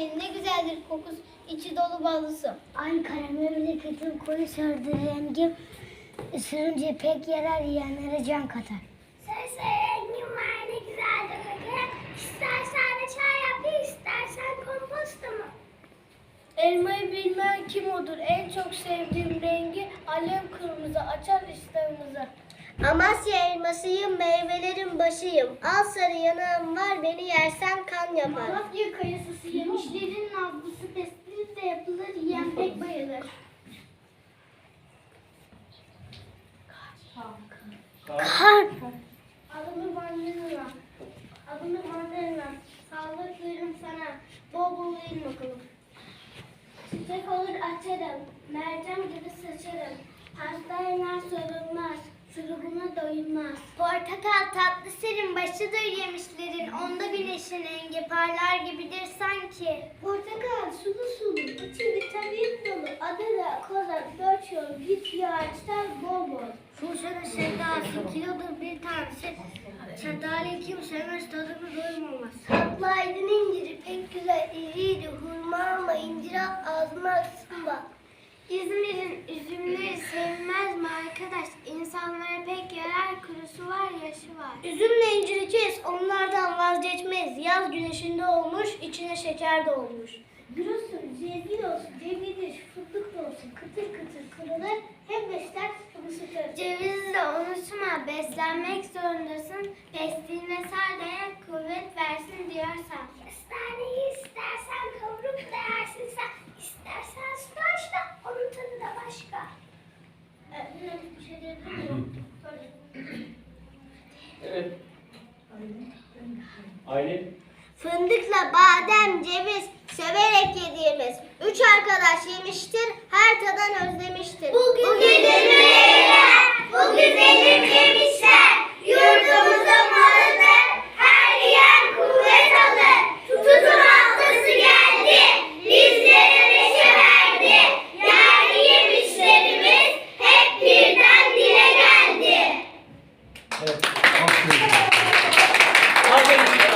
ye ne güzeldir kokusu içi dolu ballısı. Ay memleketin koyu sardı rengim. Isırınca pek yarar yiyenlere can katar. Sarı rengim var ne güzeldir kokuyor. İstersen de çay yap istersen komposto mu? Elmayı bilmeyen kim odur? En çok sevdiğim rengi alev kırmızı açar iştahımızı. Amasya elmasıyım, meyvelerin başıyım. Al sarı yanağım var, beni yersen kan yapar. Malatya kayısısı yemişlerin nablısı tespit de yapılır, yiyen pek bayılır. Kar. Adımı mandalina. Adımı mandalina. Sağlık veririm sana. Bol bol yiyin bakalım. Çiçek olur açarım. Mercem gibi saçarım. Hasta yener sorulmaz. Şurubuna doyulmaz. Portakal tatlı serin başıdır yemişlerin. Onda güneşin rengi parlar gibidir sanki. Portakal sulu sulu. içi vitamin dolu. Adana, kola, dört yol. Git ağaçlar bol bol. Fuşanın sevdası kilodur bir tanesi. Şeftali kim sevmez tadını doymamaz. Tatlı aydın inciri pek güzel iriydi. Hurma ama incir ağzıma aksın bak. İzmir'in üzümleri sevmez arkadaş? İnsanlara pek yarar, kurusu var, yaşı var. Üzümle inciri kes, onlardan vazgeçmez. Yaz güneşinde olmuş, içine şeker dolmuş. Bir olsun, cevgin olsun, cevgidir, fındık da olsun, kıtır kıtır kırılır, hem besler hem ısıtır. Cevizi de unutma, beslenmek zorundasın. Pestiğine sar kuvvet versin diyorsan. Evet. Aylin. Fındıkla badem, ceviz severek yediğimiz üç arkadaş yemiştir, her tadan özlemiştir. Thank you.